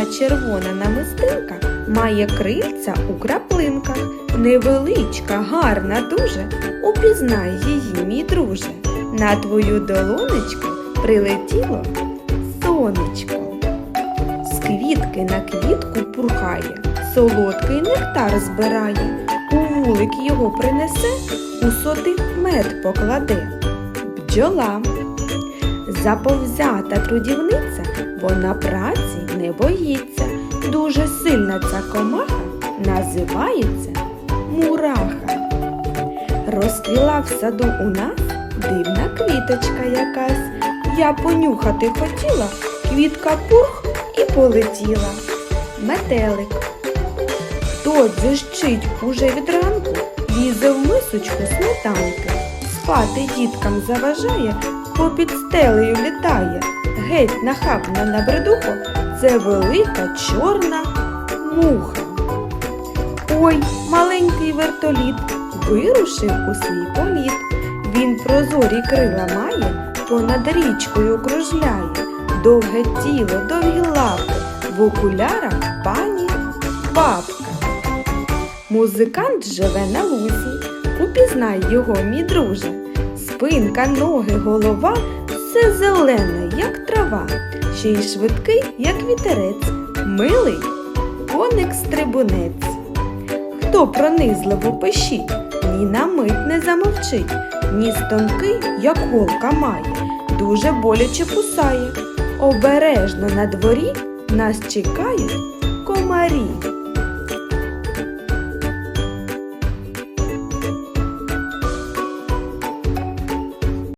а червона намистинка має крильця у краплинках. Невеличка, гарна дуже, упізнай її, мій друже. На твою долонечку прилетіло сонечко. З квітки на квітку пурхає, солодкий нектар збирає, у вулик його принесе, у соти мед покладе. Бджола. Заповзята трудівниця, вона праці не боїться. Ця комаха називається мураха. Розквіла в саду у нас дивна квіточка якась. Я понюхати хотіла, квітка пух і полетіла. Метелик. Хто дзищить уже від ранку, лізе в мисочку сметанки. Спати діткам заважає, попід стелею літає. Геть нахабна на бредуху, це велика чорна муха. Ой, маленький вертоліт вирушив у свій політ. Він прозорі крила має, понад річкою кружляє, довге тіло, довгі лапи, в окулярах пані бабка. Музикант живе на лузі, упізнай його, мій друже. Спинка, ноги, голова все зелене, як трава, ще й швидкий, як вітерець, милий коник стрибунець. Хто пронизливо пищить, ні на мить не замовчить, ніс тонкий, як голка має, дуже боляче кусає. Обережно на дворі нас чекають комарі.